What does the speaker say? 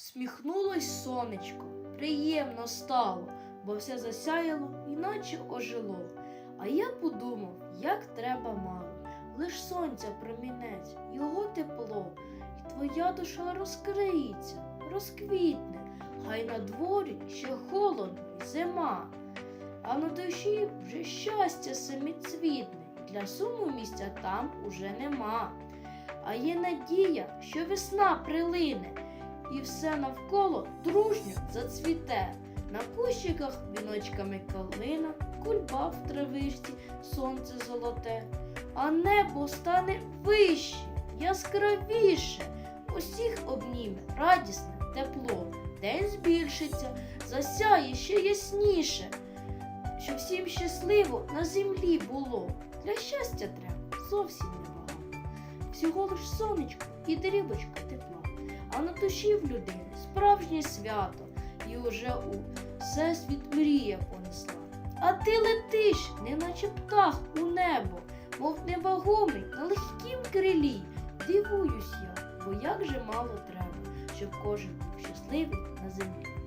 Всміхнулось сонечко, приємно стало, бо все засяяло, іначе ожило. А я подумав, як треба мало. Лиш сонця промінець, його тепло, і твоя душа розкриється, розквітне, хай на дворі ще холодно й зима, а на душі вже щастя саміцвітне, і для суму місця там уже нема. А є надія, що весна прилине, і все навколо дружньо зацвіте. На кущиках віночками калина, кульбаб в травичці, сонце золоте, а небо стане вище, яскравіше, усіх обніме радісне тепло. День збільшиться, засяє ще ясніше, щоб всім щасливо на землі було. Для щастя треба зовсім небагато. Всього лиш сонечко і дрібочка тепла, а на душі в людини справжнє свято, і уже у всесвіт мрія понесла. А ти летиш, неначе птах у небо, мов невагомий на легкім крилі. Дивуюсь я, бо як же мало треба, щоб кожен був щасливий на землі.